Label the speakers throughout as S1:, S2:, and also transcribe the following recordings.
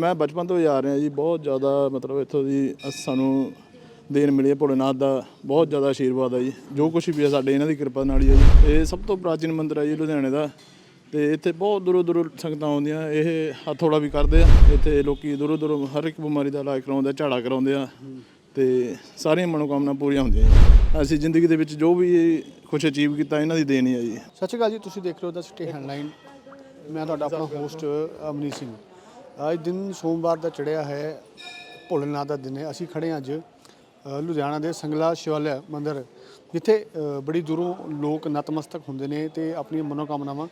S1: ਮੈਂ ਬਚਪਨ ਤੋਂ ਹੀ ਆ ਰਿਹਾ ਜੀ, ਬਹੁਤ ਜ਼ਿਆਦਾ ਮਤਲਬ ਇੱਥੋਂ ਦੀ ਅ- ਸਾਨੂੰ ਦੇਣ ਮਿਲੀ ਹੈ ਭੋਲੇਨਾਥ ਦਾ, ਬਹੁਤ ਜ਼ਿਆਦਾ ਆਸ਼ੀਰਵਾਦ ਹੈ ਜੀ। ਜੋ ਕੁਝ ਵੀ ਹੈ ਸਾਡੇ ਇਹਨਾਂ ਦੀ ਕਿਰਪਾ ਨਾਲ ਹੀ ਹੈ ਜੀ। ਇਹ ਸਭ ਤੋਂ ਪ੍ਰਾਚੀਨ ਮੰਦਿਰ ਹੈ ਜੀ ਲੁਧਿਆਣੇ ਦਾ। ਤੇ ਇੱਥੇ ਬਹੁਤ ਦੂਰੋਂ ਦੂਰੋਂ ਸੰਗਤਾਂ ਆਉਂਦੀਆਂ, ਇਹ ਹੱਥੋੜਾ ਵੀ ਕਰਦੇ ਆ। ਇੱਥੇ ਲੋਕੀ ਦੂਰੋਂ ਦੂਰੋਂ ਹਰ ਇੱਕ ਬਿਮਾਰੀ ਦਾ ਇਲਾਜ ਕਰਾਉਂਦੇ ਆ, ਝਾੜਾ ਕਰਾਉਂਦੇ ਆ। ਤੇ ਸਾਰੀਆਂ ਮਨੋਕਾਮਨਾ ਪੂਰੀਆਂ ਹੁੰਦੀਆਂ ਅਸੀਂ ਜ਼ਿੰਦਗੀ ਦੇ ਵਿੱਚ ਜੋ ਵੀ ਕੁਝ ਅਚੀਵ ਕੀਤਾ, ਇਹਨਾਂ ਦੀ ਦੇਣ ਹੀ ਹੈ ਜੀ।
S2: ਸਤਿ ਸ਼੍ਰੀ ਅਕਾਲ ਜੀ, ਤੁਸੀਂ ਦੇਖ ਰਹੇ ਹੋ ਦਾ ਸਿਟੀ ਹੈਡਲਾਈਨ ਮੈਂ ਤੁਹਾਡਾ ਆਪਣਾ ਹੋਸਟ ਅਮਨੀਤ ਸਿੰਘ। ਅੱਜ ਦਿਨ ਸੋਮਵਾਰ ਦਾ ਚੜਿਆ ਹੈ ਭੋਲੇਨਾਥ ਦਾ ਦਿਨ ਹੈ। ਅਸੀਂ ਖੜੇ ਹਾਂ ਅੱਜ ਲੁਧਿਆਣਾ ਦੇ ਸੰਗਲਾ ਸ਼ਿਵਾਲਿਆ ਮੰਦਿਰ ਜਿੱਥੇ ਬੜੀ ਦੂਰੋਂ ਲੋਕ ਨਤਮਸਤਕ ਹੁੰਦੇ ਨੇ ਤੇ ਆਪਣੀਆਂ ਮਨੋਕਾਮਨਾਵਾਂ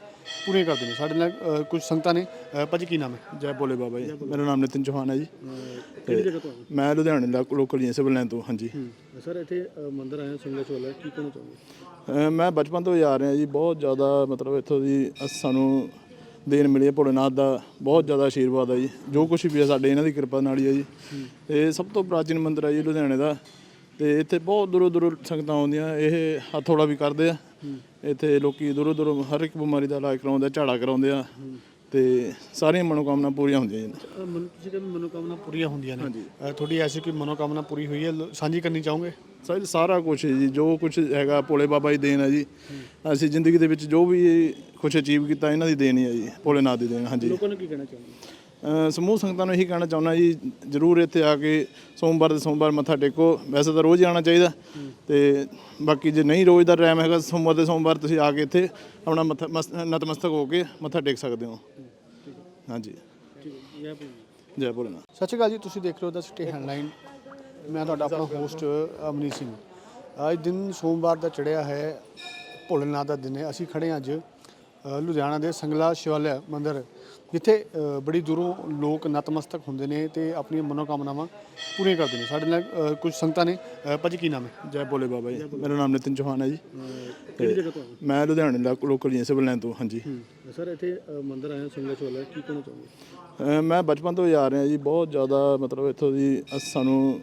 S2: ਪੂਰੀਆਂ ਕਰਦੇ ਨੇ। ਸਾਡੇ ਨਾਲ ਕੁਝ ਸੰਗਤਾਂ ਨੇ। ਭਾਜੀ ਕੀ ਨਾਮ ਹੈ?
S1: ਜੈ ਭੋਲੇ ਬਾਬਾ ਜੀ। ਮੇਰਾ ਨਾਮ ਨਿਤਿਨ ਚੌਹਾਨ ਹੈ ਜੀ।
S2: ਕਿਹੜੀ ਜਗ੍ਹਾ ਤੋਂ
S1: ਮੈਂ ਲੁਧਿਆਣੇ ਦਾ ਲੋਕਲ ਜੀ ਸਿਵਲ ਲਾਈਨ ਤੋਂ ਹਾਂਜੀ।
S2: ਸਰ ਇੱਥੇ ਮੰਦਿਰ ਆਇਆ ਸੰਗਲਾ ਸ਼ਿਵਾਲਿਆ ਕੀ ਕਹਿਣਾ ਚਾਹੁੰਦੇ
S1: ਮੈਂ ਬਚਪਨ ਤੋਂ ਹੀ ਆ ਰਿਹਾ ਜੀ। ਬਹੁਤ ਜ਼ਿਆਦਾ ਮਤਲਬ ਇੱਥੋਂ ਦੀ ਸਾਨੂੰ ਦੇਣ ਮਿਲੀ ਹੈ ਭੋਲੇਨਾਥ ਦਾ, ਬਹੁਤ ਜ਼ਿਆਦਾ ਆਸ਼ੀਰਵਾਦ ਹੈ ਜੀ। ਜੋ ਕੁਝ ਵੀ ਹੈ ਸਾਡੇ ਇਹਨਾਂ ਦੀ ਕਿਰਪਾ ਨਾਲ ਹੀ ਹੈ ਜੀ। ਇਹ ਸਭ ਤੋਂ ਪ੍ਰਾਚੀਨ ਮੰਦਿਰ ਹੈ ਜੀ ਲੁਧਿਆਣੇ ਦਾ। ਤੇ ਇੱਥੇ ਬਹੁਤ ਦੂਰੋਂ ਦੂਰੋਂ ਸੰਗਤਾਂ ਆਉਂਦੀਆਂ, ਇਹ ਹੱਥੋੜਾ ਵੀ ਕਰਦੇ ਆ। ਇੱਥੇ ਲੋਕੀ ਦੂਰੋਂ ਦੂਰੋਂ ਹਰ ਇੱਕ ਬਿਮਾਰੀ ਦਾ ਇਲਾਜ ਕਰਾਉਂਦੇ ਆ, ਝਾੜਾ ਕਰਾਉਂਦੇ ਆ। ਤੇ ਸਾਰੀਆਂ ਮਨੋਕਾਮਨਾ ਪੂਰੀਆਂ ਹੁੰਦੀਆਂ ਜੀ।
S2: ਮਨ ਤੁਸੀਂ ਕਹਿੰਦੇ ਮਨੋਕਾਮਨਾ ਪੂਰੀਆਂ ਹੁੰਦੀਆਂ ਨੇ। ਅ, ਤੁਹਾਡੀ ਐਸੀ ਕੋਈ ਮਨੋਕਾਮਨਾ ਪੂਰੀ ਹੋਈ ਹੈ? ਲੋ- ਸਾਂਝੀ ਕਰਨੀ ਚਾਹੋਗੇ?
S1: ਸਾਰੀ ਸਾਰਾ ਕੁਝ ਜੀ ਜੋ ਕੁਝ ਹੈਗਾ ਭੋਲੇ ਬਾਬਾ ਜੀ ਦੇਣ ਹੈ ਜੀ। ਅਸੀਂ ਜ਼ਿੰਦਗੀ ਦੇ ਵਿੱਚ ਜੋ ਵੀ ਕੁਝ ਅਚੀਵ ਕੀਤਾ ਇਹਨਾਂ ਦੀ ਦੇਣ ਹੀ ਹੈ ਜੀ ਭੋਲੇਨਾਥ ਦੀ ਦੇਣ ਹਾਂਜੀ।
S2: ਲੋਕਾਂ ਨੂੰ ਕੀ ਕਹਿਣਾ ਚਾਹੁੰਦੇ
S1: ਅ, ਸਮੂਹ ਸੰਗਤਾਂ ਨੂੰ ਇਹੀ ਕਹਿਣਾ ਚਾਹੁੰਦਾ ਜੀ ਜਰੂਰ ਇੱਥੇ ਆ ਕੇ ਸੋਮਵਾਰ ਦੇ ਸੋਮਵਾਰ ਮੱਥਾ ਟੇਕੋ। ਵੈਸੇ ਤਾਂ ਰੋਜ਼ ਹੀ ਆਉਣਾ ਚਾਹੀਦਾ। ਤੇ ਬਾਕੀ ਜੇ ਨਹੀਂ ਰੋਜ਼ ਦਾ ਟਾਈਮ ਹੈਗਾ ਸੋਮਵਾਰ ਦੇ ਸੋਮਵਾਰ ਤੁਸੀਂ ਆ ਕੇ ਇੱਥੇ ਆਪਣਾ ਮੱਥਾ ਮਸ- ਨਤਮਸਤਕ ਹੋ ਕੇ ਮੱਥਾ ਟੇਕ ਸਕਦੇ ਹੋ। ਹਾਂਜੀ। ਜੈ ਭੋਲੇਨਾਥ।
S2: ਸਤਿ ਸ਼੍ਰੀ ਅਕਾਲ ਜੀ ਤੁਸੀਂ ਦੇਖ ਰਹੇ ਹੋ ਦਾ ਸਿਟੀ ਹੈਡਲਾਈਨ ਮੈਂ ਤੁਹਾਡਾ ਆਪਣਾ ਹੋਸਟ ਅਮਨੀਤ ਸਿੰਘ। ਅੱਜ ਦਿਨ ਸੋਮਵਾਰ ਦਾ ਚੜਿਆ ਹੈ ਭੋਲੇਨਾਥ ਦਾ ਦਿਨ ਹੈ। ਅਸੀਂ ਖੜੇ ਹਾਂ ਅੱਜ ਲੁਧਿਆਣਾ ਦੇ ਸੰਗਲਾ ਸ਼ਿਵਾਲਿਆ ਮੰਦਿਰ ਜਿੱਥੇ ਬੜੀ ਦੂਰੋਂ ਲੋਕ ਨਤਮਸਤਕ ਹੁੰਦੇ ਨੇ ਤੇ ਆਪਣੀਆਂ ਮਨੋਕਾਮਨਾਵਾਂ ਪੂਰੀਆਂ ਕਰਦੇ ਨੇ। ਸਾਡੇ ਨਾਲ ਕੁਝ ਸੰਗਤਾਂ ਨੇ। ਭਾਜੀ ਕੀ ਨਾਮ ਹੈ?
S1: ਜੈ ਭੋਲੇ ਬਾਬਾ ਜੀ। ਮੇਰਾ ਨਾਮ ਨਿਤਿਨ ਚੌਹਾਨ ਹੈ ਜੀ।
S2: ਕਿਹੜੀ ਜਗ੍ਹਾ ਤੋਂ
S1: ਮੈਂ ਲੁਧਿਆਣੇ ਦਾ ਲੋਕਲ ਜੀ ਸਿਵਲ ਲਾਈਨ ਤੋਂ ਹਾਂਜੀ।
S2: ਸਰ ਇੱਥੇ ਮੰਦਿਰ ਆਇਆ ਸੰਗਲਾ ਸ਼ਿਵਾਲਿਆ ਕੀ ਕਹਿਣਾ ਚਾਹੁੰਦੇ
S1: ਮੈਂ ਬਚਪਨ ਤੋਂ ਹੀ ਆ ਰਿਹਾ ਜੀ। ਬਹੁਤ ਜ਼ਿਆਦਾ ਮਤਲਬ ਇੱਥੋਂ ਦੀ ਅ- ਸਾਨੂੰ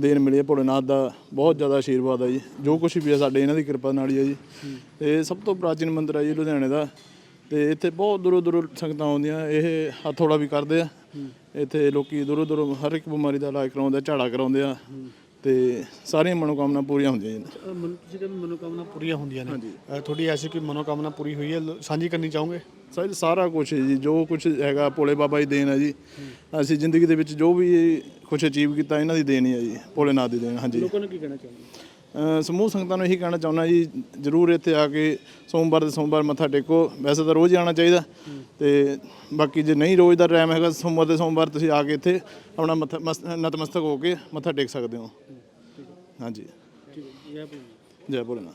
S1: ਦੇਣ ਮਿਲੀ ਹੈ ਭੋਲੇਨਾਥ ਦਾ ਬਹੁਤ ਜ਼ਿਆਦਾ ਆਸ਼ੀਰਵਾਦ ਹੈ ਜੀ। ਜੋ ਕੁਝ ਵੀ ਹੈ ਸਾਡੇ ਇਹਨਾਂ ਦੀ ਕਿਰਪਾ ਨਾਲ ਹੀ ਹੈ ਜੀ। ਇਹ ਸਭ ਤੋਂ ਪ੍ਰਾਚੀਨ ਮੰਦਿਰ ਹੈ ਜੀ ਲੁਧਿਆਣੇ ਦਾ। ਤੇ ਇੱਥੇ ਬਹੁਤ ਦੂਰੋਂ ਦੂਰੋਂ ਸੰਗਤਾਂ ਆਉਂਦੀਆਂ ਇਹ ਹੱਥੋੜਾ ਵੀ ਕਰਦੇ ਆ। ਇੱਥੇ ਲੋਕੀ ਦੂਰੋਂ ਦੂਰੋਂ ਹਰ ਇੱਕ ਬਿਮਾਰੀ ਦਾ ਇਲਾਜ ਕਰਾਉਂਦੇ ਆ ਝਾੜਾ ਕਰਾਉਂਦੇ ਆ। ਤੇ ਸਾਰੀਆਂ ਮਨੋਕਾਮਨਾ ਪੂਰੀਆਂ ਹੁੰਦੀਆਂ ਜੀ।
S2: ਤੁਸੀਂ ਕਹਿੰਦੇ ਮਨੋਕਾਮਨਾ ਪੂਰੀਆਂ ਹੁੰਦੀਆਂ ਨੇ। ਅ, ਤੁਹਾਡੀ ਐਸੀ ਕੋਈ ਮਨੋਕਾਮਨਾ ਪੂਰੀ ਹੋਈ ਹੈ? ਲੋ- ਸਾਂਝੀ ਕਰਨੀ ਚਾਹੋਗੇ?
S1: ਸਾਰੀ ਸਾਰਾ ਕੁਝ ਜੀ। ਜੋ ਕੁਝ ਹੈਗਾ ਭੋਲੇ ਬਾਬਾ ਜੀ ਦੇਣ ਹੈ ਜੀ। ਅਸੀਂ ਜ਼ਿੰਦਗੀ ਦੇ ਵਿੱਚ ਜੋ ਵੀ ਕੁਝ ਅਚੀਵ ਕੀਤਾ ਇਹਨਾਂ ਦੀ ਦੇਣ ਹੀ ਹੈ ਜੀ ਭੋਲੇਨਾਥ ਦੀ ਦੇਣ ਹਾਂਜੀ।
S2: ਲੋਕਾਂ ਨੂੰ ਕੀ ਕਹਿਣਾ ਚਾਹੁੰਦੇ
S1: ਅ, ਸਮੂਹ ਸੰਗਤਾਂ ਨੂੰ ਇਹੀ ਕਹਿਣਾ ਚਾਹੁੰਦਾ ਜੀ ਜਰੂਰ ਇੱਥੇ ਆ ਕੇ ਸੋਮਵਾਰ ਦੇ ਸੋਮਵਾਰ ਮੱਥਾ ਟੇਕੋ ਵੈਸੇ ਤਾਂ ਰੋਜ਼ ਹੀ ਆਉਣਾ ਚਾਹੀਦਾ। ਤੇ ਬਾਕੀ ਜੇ ਨਹੀਂ ਰੋਜ਼ ਦਾ ਟਾਈਮ ਹੈਗਾ ਸੋਮਵਾਰ ਦੇ ਸੋਮਵਾਰ ਤੁਸੀਂ ਆ ਕੇ ਇੱਥੇ ਆਪਣਾ ਮੱਥਾ ਮਸ- ਨਤਮਸਤਕ ਹੋ ਕੇ ਮੱਥਾ ਟੇਕ ਸਕਦੇ ਹੋ। ਹਾਂਜੀ। ਜੈ ਭੋਲੇਨਾਥ।